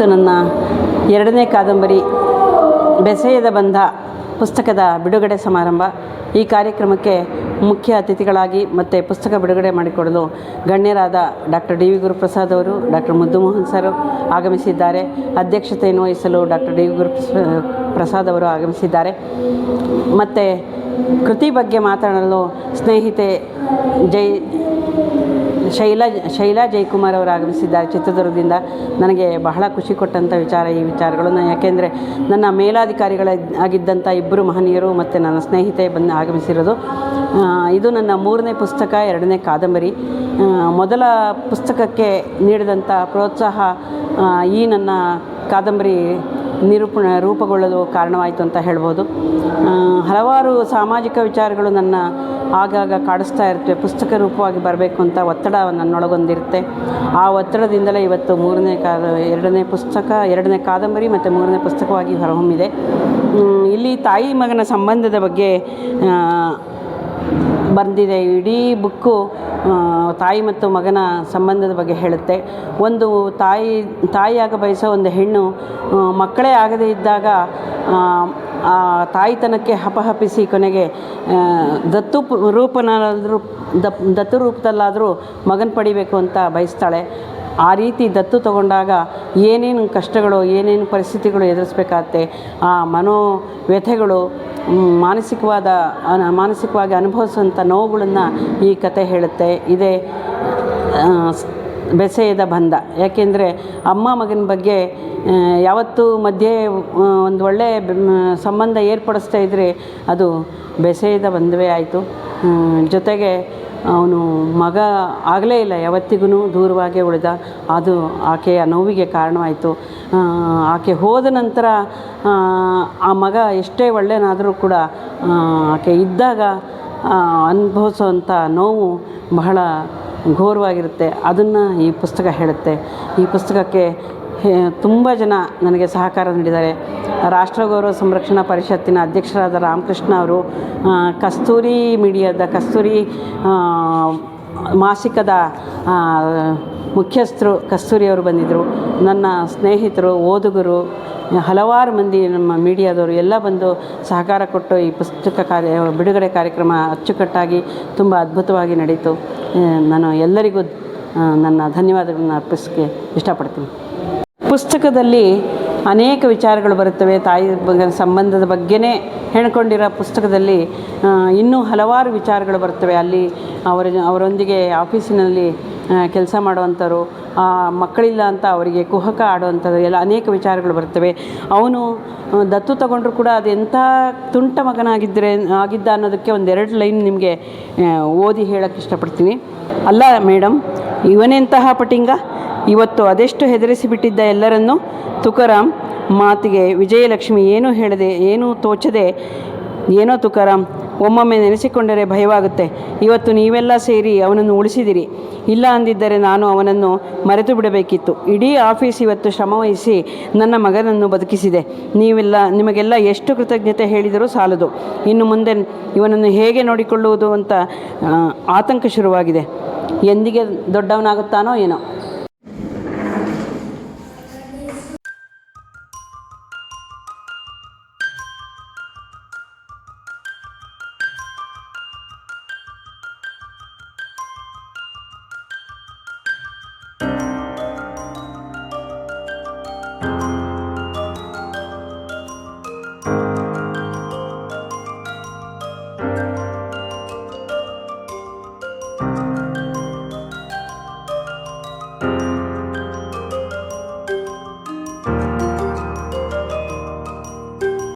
ಇವತ್ತು ಎರಡನೇ ಕಾದಂಬರಿ ಬೆಸೆಯದ ಬಂಧ ಪುಸ್ತಕದ ಬಿಡುಗಡೆ ಸಮಾರಂಭ. ಈ ಕಾರ್ಯಕ್ರಮಕ್ಕೆ ಮುಖ್ಯ ಅತಿಥಿಗಳಾಗಿ ಮತ್ತು ಪುಸ್ತಕ ಬಿಡುಗಡೆ ಮಾಡಿಕೊಡಲು ಗಣ್ಯರಾದ ಡಾಕ್ಟರ್ ಡಿ ವಿ ಗುರುಪ್ರಸಾದ್ ಅವರು, ಡಾಕ್ಟರ್ ಮುದ್ದು ಮೋಹನ್ ಸರ್ ಆಗಮಿಸಿದ್ದಾರೆ. ಅಧ್ಯಕ್ಷತೆಯನ್ನು ವಹಿಸಲು doctor D V Guru Prasad ಅವರು ಆಗಮಿಸಿದ್ದಾರೆ. ಮತ್ತು ಕೃತಿ ಬಗ್ಗೆ ಮಾತನಾಡಲು ಸ್ನೇಹಿತೆ ಜೈ ಶೈಲಾ ಶೈಲಾ ಜಯಕುಮಾರ್ ಅವರು ಆಗಮಿಸಿದ್ದಾರೆ ಚಿತ್ರದುರ್ಗದಿಂದ. ನನಗೆ ಬಹಳ ಖುಷಿ ಕೊಟ್ಟಂಥ ವಿಚಾರ ಈ ವಿಚಾರಗಳು. ನಾನು ಯಾಕೆಂದರೆ ನನ್ನ ಮೇಲಾಧಿಕಾರಿಗಳ ಆಗಿದ್ದಂಥ ಇಬ್ಬರು ಮಹನೀಯರು ಮತ್ತು ನನ್ನ ಸ್ನೇಹಿತೆ ಬಂದು ಆಗಮಿಸಿರೋದು. ಇದು ನನ್ನ ಮೂರನೇ ಪುಸ್ತಕ, ಎರಡನೇ ಕಾದಂಬರಿ. ಮೊದಲ ಪುಸ್ತಕಕ್ಕೆ ನೀಡಿದಂಥ ಪ್ರೋತ್ಸಾಹ ಈ ನನ್ನ ಕಾದಂಬರಿ ನಿರೂಪಣ, ರೂಪುಗೊಳ್ಳಲು ಕಾರಣವಾಯಿತು ಅಂತ ಹೇಳ್ಬೋದು. ಹಲವಾರು ಸಾಮಾಜಿಕ ವಿಚಾರಗಳು ನನ್ನ ಆಗಾಗ ಕಾಡಿಸ್ತಾ ಇರ್ತವೆ ಪುಸ್ತಕ ರೂಪವಾಗಿ ಬರಬೇಕು ಅಂತ ಒತ್ತಡ ನನ್ನೊಳಗೊಂದಿರುತ್ತೆ ಆ ಒತ್ತಡದಿಂದಲೇ ಇವತ್ತು ಮೂರನೇ ಕಾದ ಎರಡನೇ ಪುಸ್ತಕ, ಎರಡನೇ ಕಾದಂಬರಿ ಮತ್ತು ಮೂರನೇ ಪುಸ್ತಕವಾಗಿ ಹೊರಹೊಮ್ಮಿದೆ. ಇಲ್ಲಿ ತಾಯಿ ಮಗನ ಸಂಬಂಧದ ಬಗ್ಗೆ ಬಂದಿದೆ. ಇಡೀ ಬುಕ್ಕು ತಾಯಿ ಮತ್ತು ಮಗನ ಸಂಬಂಧದ ಬಗ್ಗೆ ಹೇಳುತ್ತೆ. ಒಂದು ತಾಯಿ ತಾಯಿಯಾಗ ಬಯಸೋ ಒಂದು ಹೆಣ್ಣು ಮಕ್ಕಳೇ ಆಗದೇ ಇದ್ದಾಗ ತಾಯಿತನಕ್ಕೆ ಹಪಹಪಿಸಿ ಕೊನೆಗೆ ದತ್ತು ರೂಪನಾದರೂ ದಪ್ ದತ್ತು ರೂಪದಲ್ಲಾದರೂ ಮಗನ ಪಡಿಬೇಕು ಅಂತ ಬಯಸ್ತಾಳೆ. ಆ ರೀತಿ ದತ್ತು ತಗೊಂಡಾಗ ಏನೇನು ಕಷ್ಟಗಳು ಏನೇನು ಪರಿಸ್ಥಿತಿಗಳು ಎದುರಿಸ್ಬೇಕಾಗತ್ತೆ? ಆ ಮನೋ ವ್ಯಥೆಗಳು ಮ್, ಮಾನಸಿಕವಾದ ಮಾನಸಿಕವಾಗಿ ಅನುಭವಿಸುವಂಥ ನೋವುಗಳನ್ನು ಈ ಕತೆ ಹೇಳುತ್ತೆ. ಇದೇ ಬೆಸೆಯದ ಬಂಧ. ಯಾಕೆಂದರೆ ಅಮ್ಮ ಮಗನ ಬಗ್ಗೆ ಯಾವತ್ತೂ ಮಧ್ಯೆ ಒಂದು ಒಳ್ಳೆಯ ಸಂಬಂಧ ಏರ್ಪಡಿಸ್ತಾ ಇದ್ದರೆ ಅದು ಬೆಸೆಯದ ಬಂಧವೇ ಆಯಿತು. ಜೊತೆಗೆ ಅವನು ಮಗ ಆಗಲೇ ಇಲ್ಲ ಯಾವತ್ತಿಗೂ ದೂರವಾಗೇ ಉಳಿದ. ಅದು ಆಕೆಯ ನೋವಿಗೆ ಕಾರಣವಾಯಿತು. ಆಕೆ ಹೋದ ನಂತರ ಆ, ಮಗ ಎಷ್ಟೇ ಒಳ್ಳೆಯನಾದರೂ ಕೂಡ ಆಕೆ ಇದ್ದಾಗ ಅನುಭವಿಸುವಂಥ ನೋವು ಬಹಳ ಘೋರವಾಗಿರುತ್ತೆ. ಅದನ್ನು ಈ ಪುಸ್ತಕ ಹೇಳುತ್ತೆ. ಈ ಪುಸ್ತಕಕ್ಕೆ ತುಂಬ ಜನ ನನಗೆ ಸಹಕಾರ ನೀಡಿದ್ದಾರೆ. ರಾಷ್ಟ್ರ ಗೌರವ ಸಂರಕ್ಷಣಾ ಪರಿಷತ್ತಿನ ಅಧ್ಯಕ್ಷರಾದ ರಾಮಕೃಷ್ಣ ಅವರು ಕಸ್ತೂರಿ ಮೀಡಿಯಾದ ಕಸ್ತೂರಿ ಮಾಸಿಕದ ಮುಖ್ಯಸ್ಥರು ಕಸ್ತೂರಿ ಅವರು ಬಂದಿದ್ದರು. ನನ್ನ ಸ್ನೇಹಿತರು, ಓದುಗರು, ಹಲವಾರು ಮಂದಿ ನಮ್ಮ ಮೀಡಿಯಾದವರು ಎಲ್ಲ ಬಂದು ಸಹಕಾರ ಕೊಟ್ಟು ಈ ಪುಸ್ತಕ ಕಾರ್ಯ, ಬಿಡುಗಡೆ ಕಾರ್ಯಕ್ರಮ ಅಚ್ಚುಕಟ್ಟಾಗಿ ತುಂಬ ಅದ್ಭುತವಾಗಿ ನಡೀತು. ನಾನು ಎಲ್ಲರಿಗೂ ನನ್ನ ಧನ್ಯವಾದಗಳನ್ನು ಅರ್ಪಿಸೋಕ್ಕೆ ಇಷ್ಟಪಡ್ತೀನಿ. ಪುಸ್ತಕದಲ್ಲಿ ಅನೇಕ ವಿಚಾರಗಳು ಬರುತ್ತವೆ. ತಾಯಿ ಸಂಬಂಧದ ಬಗ್ಗೆನೇ ಹೇಳ್ಕೊಂಡಿರೋ ಪುಸ್ತಕದಲ್ಲಿ ಇನ್ನೂ ಹಲವಾರು ವಿಚಾರಗಳು ಬರ್ತವೆ ಅಲ್ಲಿ ಅವರ, ಅವರೊಂದಿಗೆ ಆಫೀಸಿನಲ್ಲಿ ಕೆಲಸ ಮಾಡುವಂಥವ್ರು ಮಕ್ಕಳಿಲ್ಲ ಅಂತ ಅವರಿಗೆ ಕುಹಕ ಆಡುವಂಥದ್ದು ಎಲ್ಲ ಅನೇಕ ವಿಚಾರಗಳು ಬರ್ತವೆ ಅವನು ದತ್ತು ತಗೊಂಡ್ರು ಕೂಡ ಅದು ಎಂಥ ತುಂಟ ಮಗನಾಗಿದ್ದರೆ ಆಗಿದ್ದ ಅನ್ನೋದಕ್ಕೆ ಒಂದೆರಡು ಲೈನ್ ನಿಮಗೆ ಓದಿ ಹೇಳೋಕ್ಕೆ ಇಷ್ಟಪಡ್ತೀನಿ. ಅಲ್ಲ ಮೇಡಮ್ ಇವನೆಂತಹ ಪಟಿಂಗ? ಇವತ್ತು ಅದೆಷ್ಟು ಹೆದರಿಸಿಬಿಟ್ಟಿದ್ದ ಎಲ್ಲರನ್ನೂ ತುಕಾರಾಮ್ ಮಾತಿಗೆ ವಿಜಯಲಕ್ಷ್ಮಿ ಏನೂ ಹೇಳದೆ, ಏನೂ ತೋಚದೆ, ಏನೋ ತುಕಾರಾಮ್ ಒಮ್ಮೊಮ್ಮೆ ನೆನೆಸಿಕೊಂಡರೆ ಭಯವಾಗುತ್ತೆ. ಇವತ್ತು ನೀವೆಲ್ಲ ಸೇರಿ ಅವನನ್ನು ಉಳಿಸಿದಿರಿ. ಇಲ್ಲ ಅಂದಿದ್ದರೆ ನಾನು ಅವನನ್ನು ಮರೆತು ಬಿಡಬೇಕಿತ್ತು. ಇಡೀ ಆಫೀಸ್ ಇವತ್ತು ಶ್ರಮವಹಿಸಿ ನನ್ನ ಮಗನನ್ನು ಬದುಕಿಸಿದೆ. ನೀವೆಲ್ಲ, ನಿಮಗೆಲ್ಲ ಎಷ್ಟು ಕೃತಜ್ಞತೆ ಹೇಳಿದರೂ ಸಾಲದು. ಇನ್ನು ಮುಂದೆ ಇವನನ್ನು ಹೇಗೆ ನೋಡಿಕೊಳ್ಳುವುದು ಅಂತ ಆತಂಕ ಶುರುವಾಗಿದೆ. ಎಂದಿಗೆ ದೊಡ್ಡವನಾಗುತ್ತಾನೋ ಏನೋ.